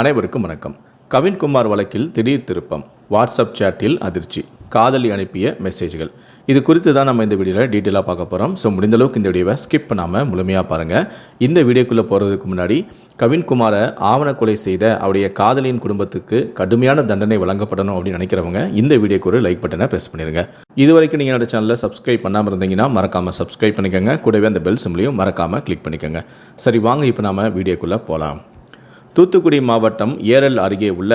அனைவருக்கும் வணக்கம். கவின்குமார் வழக்கில் திடீர் திருப்பம். வாட்ஸ்அப் சேட்டில் அதிர்ச்சி. காதலி அனுப்பிய மெசேஜ்கள். இது குறித்து தான் நம்ம இந்த வீடியோவில் டீட்டெயிலாக பார்க்க போகிறோம் ஸோ முடிந்தளவுக்கு இந்த வீடியோவை ஸ்கிப் பண்ணாமல் முழுமையாக பாருங்கள் இந்த வீடியோக்குள்ளே போகிறதுக்கு முன்னாடி கவின்குமாரை ஆவண கொலை செய்த அவருடைய காதலியின் குடும்பத்துக்கு கடுமையான தண்டனை வழங்கப்படணும் அப்படின்னு நினைக்கிறவங்க இந்த வீடியோக்கு ஒரு லைக் பட்டனை ப்ரெஸ் பண்ணிடுங்க இது வரைக்கும் நீங்கள் என்னோட சேனலில் சப்ஸ்கிரைப் பண்ணாமல் இருந்தீங்கன்னா மறக்காமல் சப்ஸ்கிரைப் பண்ணிக்கோங்க. கூடவே அந்த பெல் சிம்லையும் மறக்காமல் கிளிக் பண்ணிக்கோங்க. சரி வாங்க இப்போ நாம வீடியோக்குள்ளே போகலாம் தூத்துக்குடி மாவட்டம் ஏரல் அருகே உள்ள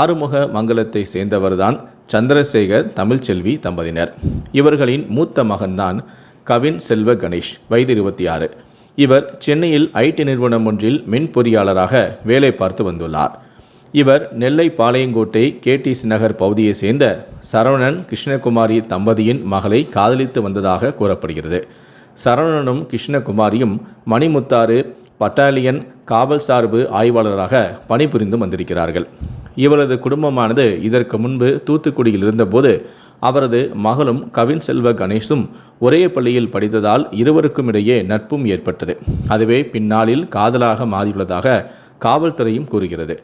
ஆறுமுக மங்கலத்தை சேர்ந்தவர்தான் சந்திரசேகர் தமிழ்ச்செல்வி தம்பதியினர். இவர்களின் மூத்த மகன்தான் கவின் செல்வ கணேஷ் வயது இருபத்தி ஆறு இவர் சென்னையில் ஐடி நிறுவனம் ஒன்றில் மின் பொறியாளராக வேலை பார்த்து வந்துள்ளார். இவர் நெல்லை பாளையங்கோட்டை கேடிஸ் நகர் பகுதியை சேர்ந்த சரவணன் கிருஷ்ணகுமாரி தம்பதியின் மகளை காதலித்து வந்ததாக கூறப்படுகிறது. சரவணனும் கிருஷ்ணகுமாரியும் மணிமுத்தாறு பட்டாலியன் காவல் சார்பு ஆய்வாளராக பணிபுரிந்து வந்திருக்கிறார்கள். இவரது குடும்பமானது இதற்கு முன்பு தூத்துக்குடியில் இருந்தபோது அவரது மகளும் கவின் செல்வ கணேஷும் ஒரே பள்ளியில் படித்ததால் இருவருக்கும் இடையே நட்பும் ஏற்பட்டது. அதுவே பின்னாளில் காதலாக மாறியுள்ளதாக காவல்துறையும் கூறுகிறது.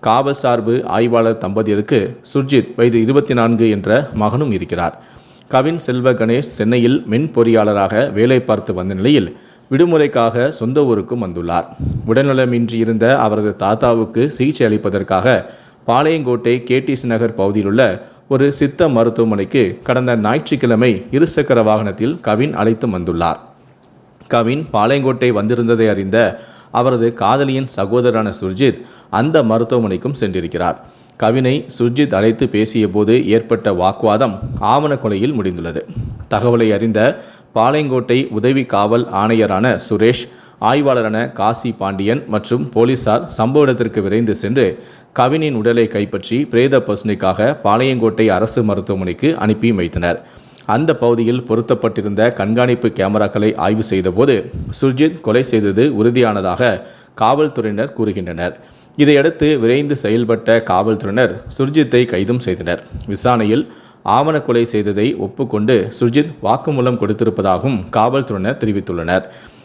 காவல் சார்பு ஆய்வாளர் தம்பதியருக்கு சுர்ஜித் வயது இருபத்தி நான்கு என்ற மகனும் இருக்கிறார். கவின் செல்வ கணேஷ் சென்னையில் மின் பொறியாளராக வேலை பார்த்து வந்த நிலையில் விடுமுறைக்காக சொந்த ஊருக்கும் வந்துள்ளார். உடல்நலமின்றி இருந்த அவரது தாத்தாவுக்கு சிகிச்சை அளிப்பதற்காக பாளையங்கோட்டை கேடிஸ் நகர் பகுதியிலுள்ள ஒரு சித்த மருத்துவமனைக்கு கடந்த ஞாயிற்றுக்கிழமை இருசக்கர வாகனத்தில் கவின் அழைத்து வந்துள்ளார். கவின் பாளையங்கோட்டை வந்திருந்ததை அறிந்த அவரது காதலியின் சகோதரரான சுர்ஜித் அந்த மருத்துவமனைக்கும் சென்றிருக்கிறார். கவினை சுர்ஜித் அழைத்து பேசியபோது ஏற்பட்ட வாக்குவாதம் ஆவண கொலையில் முடிந்துள்ளது. தகவலை அறிந்த பாளையங்கோட்டை உதவி காவல் ஆணையரான சுரேஷ் ஆய்வாளரான காசி பாண்டியன் மற்றும் போலீசார் சம்பவ இடத்திற்கு விரைந்து சென்று கவினின் உடலை கைப்பற்றி பிரேத பசுனைக்காக பாளையங்கோட்டை அரசு மருத்துவமனைக்கு அனுப்பி வைத்தனர். அந்த பகுதியில் பொருத்தப்பட்டிருந்த கண்காணிப்பு கேமராக்களை ஆய்வு செய்தபோது சுர்ஜித் கொலை செய்தது உறுதியானதாக காவல்துறையினர் கூறுகின்றனர். இதையடுத்து விரைந்து செயல்பட்ட காவல்துறையினர் சுர்ஜித்தை கைதும் செய்தனர். விசாரணையில் ஆவண கொலை செய்ததை ஒப்புக்கொண்டு சுர்ஜித் வாக்குமூலம் கொடுத்திருப்பதாகவும் காவல்துறையினர் தெரிவித்துள்ளனர்.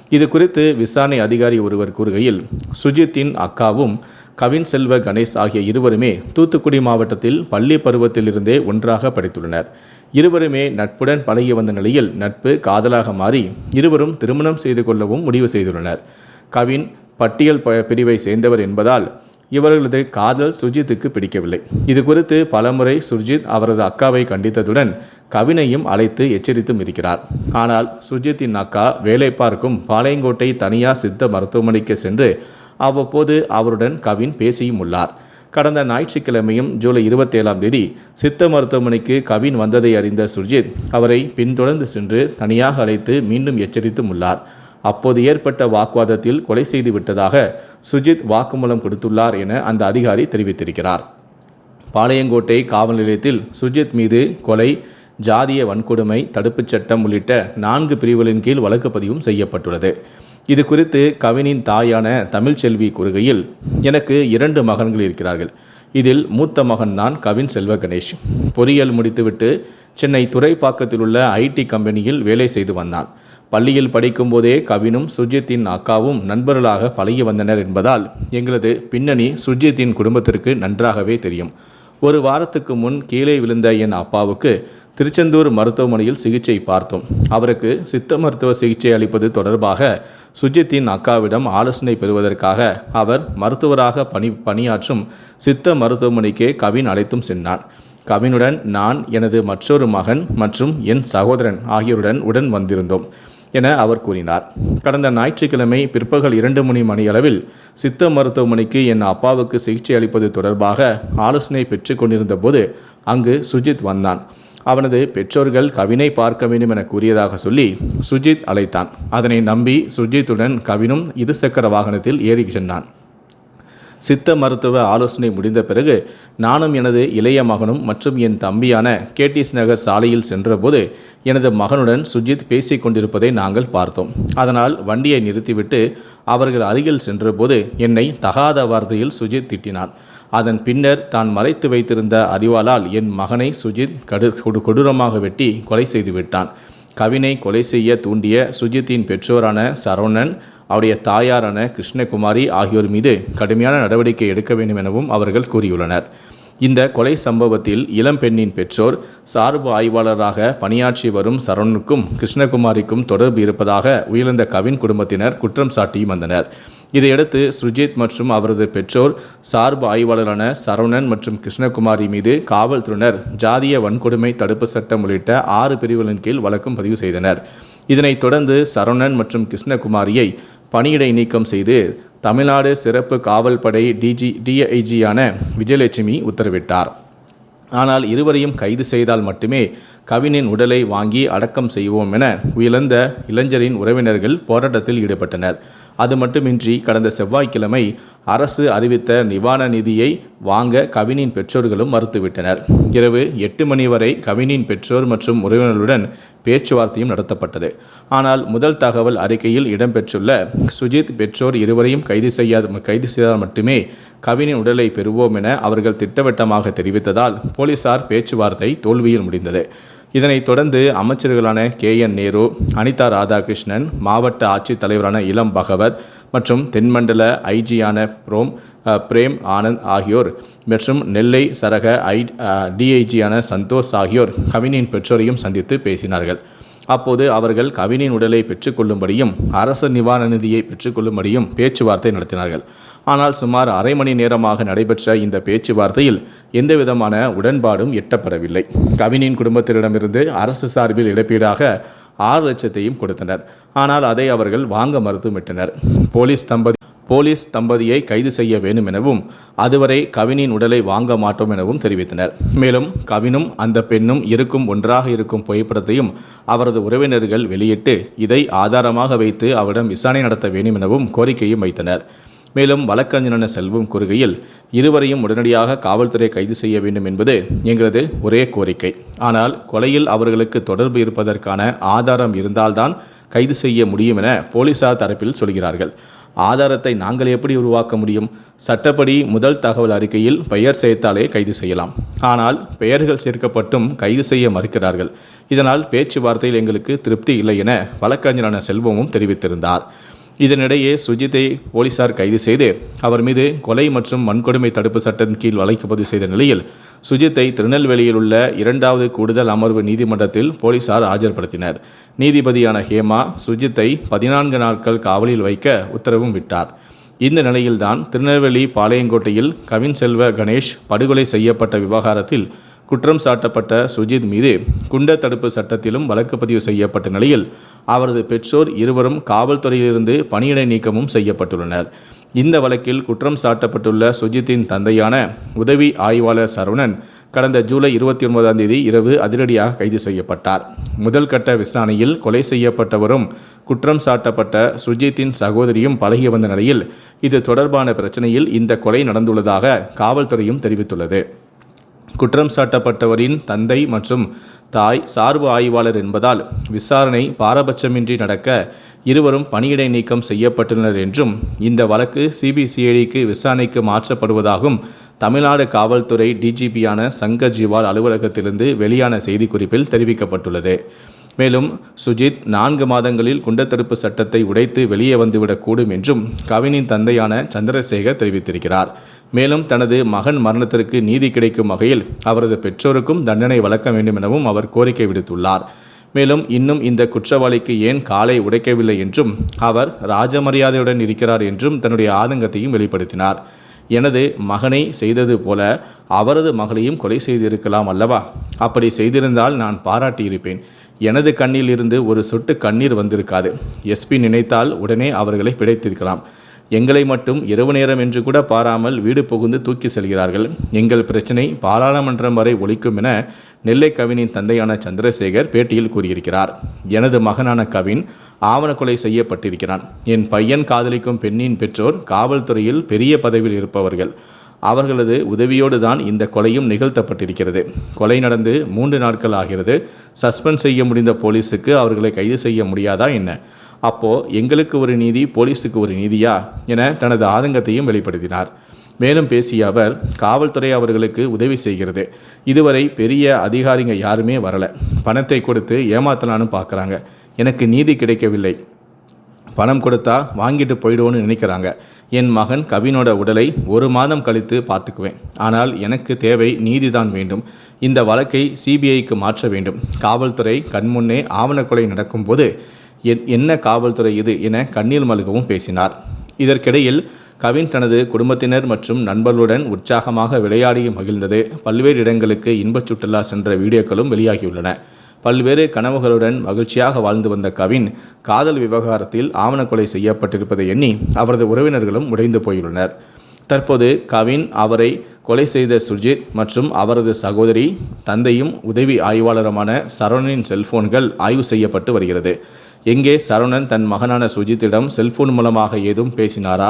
இது குறித்து விசாரணை அதிகாரி ஒருவர் கூறுகையில் சுஜித்தின் அக்காவும் கவின் செல்வ கணேஷ் ஆகிய இருவருமே தூத்துக்குடி மாவட்டத்தில் பள்ளி பருவத்திலிருந்தே ஒன்றாக படித்துள்ளனர். இருவருமே நட்புடன் பழகி வந்த நிலையில் நட்பு காதலாக மாறி இருவரும் திருமணம் செய்து கொள்ளவும் முடிவு செய்துள்ளனர். கவின் பட்டியல் ப- பிரிவை சேர்ந்தவர் என்பதால் இவர்களது காதல் சுர்ஜித்துக்கு பிடிக்கவில்லை. இது குறித்து பலமுறை சுர்ஜித் அவரது அக்காவை கண்டித்ததுடன் கவினையும் அழைத்து எச்சரித்தும் இருக்கிறார். ஆனால் சுர்ஜித்தின் அக்கா வேலை பார்க்கும் பாளையங்கோட்டை தனியார் சித்த மருத்துவமனைக்கு சென்று அவ்வப்போது அவருடன் கவின் பேசியும் உள்ளார். கடந்த ஞாயிற்றுக்கிழமையும் ஜூலை இருபத்தேழாம் தேதி சித்த மருத்துவமனைக்கு கவின் வந்ததை அறிந்த சுர்ஜித் அவரை பின்தொடர்ந்து சென்று தனியாக அழைத்து மீண்டும் எச்சரித்தும் உள்ளார். அப்போது ஏற்பட்ட வாக்குவாதத்தில் கொலை செய்து விட்டதாக சுஜித் வாக்குமூலம் கொடுத்துள்ளார் என அந்த அதிகாரி தெரிவித்திருக்கிறார். பாளையங்கோட்டை காவல் நிலையத்தில் சுஜித் மீது கொலை ஜாதிய வன்கொடுமை தடுப்புச் சட்டம் உள்ளிட்ட நான்கு பிரிவுகளின் கீழ் வழக்கு பதிவும் செய்யப்பட்டுள்ளது. இது குறித்து கவினின் தாயான தமிழ்ச்செல்வி கூறுகையில் எனக்கு இரண்டு மகன்கள் இருக்கிறார்கள். இதில் மூத்த மகன் தான் கவின் செல்வ கணேஷ். பொறியியல் முடித்துவிட்டு சென்னை துறைப்பாக்கத்தில் உள்ள ஐடி கம்பெனியில் வேலை செய்து வந்தான். பள்ளியில் படிக்கும்போதே கவினும் சுஜித்தின் அக்காவும் நண்பர்களாக பழகி வந்தனர் என்பதால் எங்களது பின்னணி சுஜித்தின் குடும்பத்திற்கு நன்றாகவே தெரியும். ஒரு வாரத்துக்கு முன் கீழே விழுந்த என் அப்பாவுக்கு திருச்செந்தூர் மருத்துவமனையில் சிகிச்சை பார்த்தோம். அவருக்கு சித்த மருத்துவ சிகிச்சை அளிப்பது தொடர்பாக சுஜித்தின் அக்காவிடம் ஆலோசனை பெறுவதற்காக அவர் மருத்துவராக பணி பணியாற்றும் சித்த மருத்துவமனைக்கே கவின் அழைத்தும் சென்றான் கவினுடன் நான் எனது மற்றொரு மகன் மற்றும் என் சகோதரன் ஆகியோருடன் உடன் வந்திருந்தோம். என அவர் கூறினார். கடந்த ஞாயிற்றுக்கிழமை பிற்பகல் இரண்டு மணி மணியளவில் சித்த மருத்துவமனைக்கு என் அப்பாவுக்கு சிகிச்சை அளிப்பது தொடர்பாக ஆலோசனை பெற்றுக் கொண்டிருந்த போது அங்கு சுஜித் வந்தான். அவனது பெற்றோர்கள் கவினை பார்க்க வேண்டும் என கூறியதாக சொல்லி சுஜித் அழைத்தான். அதனை நம்பி சுஜித்துடன் கவினும் இருசக்கர வாகனத்தில் ஏறி சென்றான். சித்த மருத்துவ ஆலோசனை முடிந்த பிறகு நானும் எனது இளைய மகனும் மற்றும் என் தம்பியான கேடிஸ் நகர் சாலையில் சென்றபோது எனது மகனுடன் சுஜித் பேசிக் கொண்டிருப்பதை நாங்கள் பார்த்தோம். அதனால் வண்டியை நிறுத்திவிட்டு அவர்கள் அருகில் சென்றபோது என்னை தகாத வார்த்தையில் சுஜித் திட்டினான். அதன் பின்னர் தான் மறைத்து வைத்திருந்த அறிவாளால் என் மகனை சுஜித் கடு கொடு- கொடூரமாக வெட்டி கொலை செய்துவிட்டான் கவினை கொலை செய்ய தூண்டிய சுஜித்தின் பெற்றோரான சரவணன் அவருடைய தாயாரான கிருஷ்ணகுமாரி ஆகியோர் மீது கடுமையான நடவடிக்கை எடுக்க வேண்டும் எனவும் அவர்கள் கூறியுள்ளனர். இந்த கொலை சம்பவத்தில் இளம்பெண்ணின் பெற்றோர் சார்பு ஆய்வாளராக பணியாற்றி வரும் சரணுக்கும் கிருஷ்ணகுமாரிக்கும் தொடர்பு இருப்பதாக உயிரிழந்த கவின் குடும்பத்தினர் குற்றம் சாட்டி வந்தனர். இதையடுத்து சுஜித் மற்றும் அவரது பெற்றோர் சார்பு ஆய்வாளரான சரவணன் மற்றும் கிருஷ்ணகுமாரி மீது காவல்துறையினர் ஜாதிய வன்கொடுமை தடுப்பு சட்டம் உள்ளிட்ட ஆறு பிரிவுகளின் கீழ் வழக்கும் பதிவு செய்தனர். இதனைத் தொடர்ந்து சரவணன் மற்றும் கிருஷ்ணகுமாரியை பணியிடை நீக்கம் செய்து தமிழ்நாடு சிறப்பு காவல் படை டிஜி டிஐஜியான விஜயலட்சுமி உத்தரவிட்டார். ஆனால் இருவரையும் கைது செய்தால் மட்டுமே கவினின் உடலை வாங்கி அடக்கம் செய்வோம் என உயிர்ந்த இளைஞரின் உறவினர்கள் போராட்டத்தில் ஈடுபட்டனர். அது மட்டுமின்றி கடந்த செவ்வாய்க்கிழமை அரசு அறிவித்த நிவாரண நிதியை வாங்க கவினின் பெற்றோர்களும் மறுத்துவிட்டனர். இரவு எட்டு மணி வரை கவினின் பெற்றோர் மற்றும் உறவினர்களுடன் பேச்சுவார்த்தையும் நடத்தப்பட்டது. ஆனால் முதல் தகவல் அறிக்கையில் இடம்பெற்றுள்ள சுஜித் பெற்றோர் இருவரையும் கைது செய்யாத கைது செய்தால் மட்டுமே கவினின் உடலை பெறுவோம் என அவர்கள் திட்டவட்டமாக தெரிவித்ததால் போலீசார் பேச்சுவார்த்தை தோல்வியில் முடிந்தது. இதனைத் தொடர்ந்து அமைச்சர்களான கே என் நேரு அனிதா ராதாகிருஷ்ணன் மாவட்ட ஆட்சித்தலைவரான இளம் பகவத் மற்றும் தென்மண்டல ஐஜியான ப்ரோம் பிரேம் ஆனந்த் ஆகியோர் மற்றும் நெல்லை சரக ஐ டிஐஜியான சந்தோஷ் ஆகியோர் கவினின் பெற்றோரையும் சந்தித்து பேசினார்கள். அப்போது அவர்கள் கவினின் உடலை பெற்றுக்கொள்ளும்படியும் அரசு நிவாரண நிதியை பெற்றுக்கொள்ளும்படியும் பேச்சுவார்த்தை நடத்தினார்கள். ஆனால் சுமார் அரை மணி நேரமாக நடைபெற்ற இந்த பேச்சுவார்த்தையில் எந்தவிதமான உடன்பாடும் எட்டப்படவில்லை. கவினின் குடும்பத்தினரிடமிருந்து அரசு சார்பில் இழப்பீடாக ஆறு லட்சத்தையும் கொடுத்தனர். ஆனால் அதை அவர்கள் வாங்க மறுத்துவிட்டனர். போலீஸ் தம்பதி போலீஸ் தம்பதியை கைது செய்ய வேண்டும் எனவும் அதுவரை கவினின் உடலை வாங்க மாட்டோம் எனவும் தெரிவித்தனர். மேலும் கவினும் அந்த பெண்ணும் இருக்கும் ஒன்றாக இருக்கும் புகைப்படத்தையும் அவரது உறவினர்கள் வெளியிட்டு இதை ஆதாரமாக வைத்து அவரிடம் விசாரணை நடத்த வேண்டும் எனவும் கோரிக்கையும் வைத்தனர். மேலும் வழக்கறிஞரான செல்வம் கூறுகையில் இருவரையும் உடனடியாக காவல்துறை கைது செய்ய வேண்டும் என்பது எங்களது ஒரே கோரிக்கை. ஆனால் கொலையில் அவர்களுக்கு தொடர்பு இருப்பதற்கான ஆதாரம் இருந்தால்தான் கைது செய்ய முடியும் என போலீசார் தரப்பில் சொல்கிறார்கள். ஆதாரத்தை நாங்கள் எப்படி உருவாக்க முடியும்? சட்டப்படி முதல் தகவல் அறிக்கையில் பெயர் சேர்த்தாலே கைது செய்யலாம். ஆனால் பெயர்கள் சேர்க்கப்பட்டும் கைது செய்ய மறுக்கிறார்கள். இதனால் பேச்சுவார்த்தையில் எங்களுக்கு திருப்தி இல்லை என வழக்கறிஞரான செல்வமும் தெரிவித்திருந்தார். இதனிடையே சுஜித்தை போலீசார் கைது செய்து அவர் மீது கொலை மற்றும் வன்கொடுமை தடுப்பு சட்டத்தின் கீழ் வழக்கு பதிவு செய்த நிலையில் சுஜித்தை திருநெல்வேலியில் உள்ள இரண்டாவது கூடுதல் அமர்வு நீதிமன்றத்தில் போலீசார் ஆஜர்படுத்தினர். நீதிபதியான ஹேமா சுஜித்தை பதினான்கு நாட்கள் காவலில் வைக்க உத்தரவும் விட்டார். இந்த நிலையில்தான் திருநெல்வேலி பாளையங்கோட்டையில் கவின் செல்வ கணேஷ் படுகொலை செய்யப்பட்ட விவகாரத்தில் குற்றம் சாட்டப்பட்ட சுஜித் மீது குண்டர் தடுப்பு சட்டத்திலும் வழக்கு பதிவு செய்யப்பட்ட நிலையில் அவரது பெற்றோர் இருவரும் காவல்துறையிலிருந்து பணியிடை நீக்கமும் செய்யப்பட்டுள்ளனர். இந்த வழக்கில் குற்றம் சாட்டப்பட்டுள்ள சுஜித்தின் தந்தையான உதவி ஆய்வாளர் சரவணன் கடந்த ஜூலை இருபத்தி ஒன்பதாம் தேதி இரவு அதிரடியாக கைது செய்யப்பட்டார். முதல் கட்ட விசாரணையில் கொலை செய்யப்பட்டவரும் குற்றம் சாட்டப்பட்ட சுஜித்தின் சகோதரியும் பழகி வந்த நிலையில் இது தொடர்பான பிரச்சனையில் இந்த கொலை நடந்துள்ளதாக காவல்துறையும் தெரிவித்துள்ளது. குற்றம் சாட்டப்பட்டவரின் தந்தை மற்றும் தாய் சார்பு ஆய்வாளர் என்பதால் விசாரணை பாரபட்சமின்றி நடக்க இருவரும் பணியிடை நீக்கம் செய்யப்பட்டுள்ளனர் என்றும் இந்த வழக்கு சிபிசிஐடிக்கு விசாரணைக்கு மாற்றப்படுவதாகவும் தமிழ்நாடு காவல்துறை டிஜிபியான சங்கர் ஜிவால் அலுவலகத்திலிருந்து வெளியான செய்திக்குறிப்பில் தெரிவிக்கப்பட்டுள்ளது. மேலும் சுஜித் நான்கு மாதங்களில் குண்டத்தடுப்பு சட்டத்தை உடைத்து வெளியே வந்துவிடக்கூடும் என்றும் கவினின் தந்தையான சந்திரசேகர் தெரிவித்திருக்கிறார். மேலும் தனது மகன் மரணத்திற்கு நீதி கிடைக்கும் வகையில் அவரது பெற்றோருக்கும் தண்டனை வழங்க வேண்டும் எனவும் அவர் கோரிக்கை விடுத்துள்ளார். மேலும் இன்னும் இந்த குற்றவாளிக்கு ஏன் காலை உடைக்கவில்லை என்றும் அவர் ராஜமரியாதையுடன் இருக்கிறார் என்றும் தன்னுடைய ஆதங்கத்தையும் வெளிப்படுத்தினார். எனது மகனை செய்தது போல அவரது மகளையும் கொலை செய்திருக்கலாம் அல்லவா? அப்படி செய்திருந்தால் நான் பாராட்டியிருப்பேன். எனது கண்ணில் இருந்து ஒரு சொட்டு கண்ணீர் வந்திருக்காது. எஸ்பி நினைத்தால் உடனே அவர்களை பிழைத்திருக்கலாம். எங்களை மட்டும் இரவு நேரம் என்று கூட பாராமல் வீடு புகுந்து தூக்கி செல்கிறார்கள். எங்கள் பிரச்சினை பாராளுமன்றம் வரை ஒழிக்கும் என நெல்லை கவினின் தந்தையான சந்திரசேகர் பேட்டியில் கூறியிருக்கிறார். எனது மகனான கவின் ஆவண கொலை செய்யப்பட்டிருக்கிறான். என் பையன் காதலிக்கும் பெண்ணின் பெற்றோர் காவல்துறையில் பெரிய பதவியில் இருப்பவர்கள். அவர்களது உதவியோடு தான் இந்த கொலையும் நிகழ்த்தப்பட்டிருக்கிறது. கொலை நடந்து மூன்று நாட்கள் ஆகிறது. சஸ்பெண்ட் செய்ய முடிந்த போலீஸுக்கு அவர்களை கைது செய்ய முடியாதா என்ன? அப்போது எங்களுக்கு ஒரு நீதி போலீஸுக்கு ஒரு நீதியா? என தனது ஆதங்கத்தையும் வெளிப்படுத்தினார். மேலும் பேசிய அவர் காவல்துறை அவர்களுக்கு உதவி செய்கிறது. இதுவரை பெரிய அதிகாரிங்க யாருமே வரல. பணத்தை கொடுத்து ஏமாத்தலான்னு பார்க்குறாங்க எனக்கு நீதி கிடைக்கவில்லை. பணம் கொடுத்தா வாங்கிட்டு போயிடுவோன்னு நினைக்கிறாங்க. என் மகன் கவினோட உடலை ஒரு மாதம் கழித்து பார்த்துக்குவேன். ஆனால் எனக்கு தேவை நீதிதான் வேண்டும். இந்த வழக்கை சிபிஐக்கு மாற்ற வேண்டும். காவல்துறை கண்முன்னே ஆவணக்கொலை நடக்கும்போது என்ன காவல்துறை இது என கண்ணீர் மல்கவும் பேசினார். இதற்கிடையில் கவின் தனது குடும்பத்தினர் மற்றும் நண்பர்களுடன் உற்சாகமாக விளையாடி மகிழ்ந்தது. பல்வேறு இடங்களுக்கு இன்பச் சுற்றுலா சென்ற வீடியோக்களும் வெளியாகியுள்ளன. பல்வேறு கனவுகளுடன் மகிழ்ச்சியாக வாழ்ந்து வந்த கவின் காதல் விவகாரத்தில் ஆவணக்கொலை செய்யப்பட்டிருப்பதை எண்ணி அவரது உறவினர்களும் உடைந்து போயுள்ளனர். தற்போது கவின் அவரை கொலை செய்த சுஜித் மற்றும் அவரது சகோதரி தந்தையும் உதவி ஆய்வாளருமான சரவணனின் செல்போன்கள் ஆய்வு செய்யப்பட்டு வருகிறது. எங்கே சரவணன் தன் மகனான சுஜித்திடம் செல்போன் மூலமாக ஏதும் பேசினாரா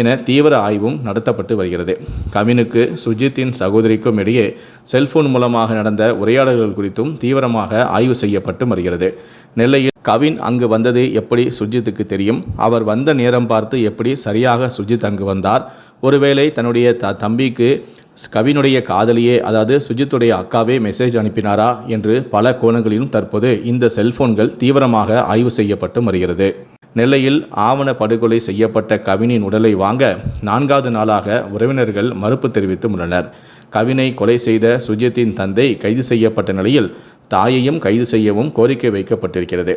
என தீவிர ஆய்வும் நடத்தப்பட்டு வருகிறது. கவினுக்கு சுஜித்தின் சகோதரிக்கும் இடையே செல்போன் மூலமாக நடந்த உரையாடல்கள் குறித்தும் தீவிரமாக ஆய்வு செய்யப்பட்டு வருகிறது. நெல்லையில் கவின் அங்கு வந்தது எப்படி சுஜித்துக்கு தெரியும்? அவர் வந்த நேரம் பார்த்து எப்படி சரியாக சுஜித் அங்கு வந்தார்? ஒருவேளை தன்னுடைய த தம்பிக்கு கவினுடைய காதலியே அதாவது சுஜித்துடைய அக்காவே மெசேஜ் அனுப்பினாரா என்று பல கோணங்களிலும் தற்போது இந்த செல்போன்கள் தீவிரமாக ஆய்வு செய்யப்பட்டு வருகிறது. நெல்லையில் ஆவண படுகொலை செய்யப்பட்ட கவினின் உடலை வாங்க நான்காவது நாளாக உறவினர்கள் மறுப்பு தெரிவித்து உள்ளனர். கவினை கொலை செய்த சுஜித்தின் தந்தை கைது செய்யப்பட்ட நிலையில் தாயையும் கைது செய்யவும் கோரிக்கை வைக்கப்பட்டிருக்கிறது.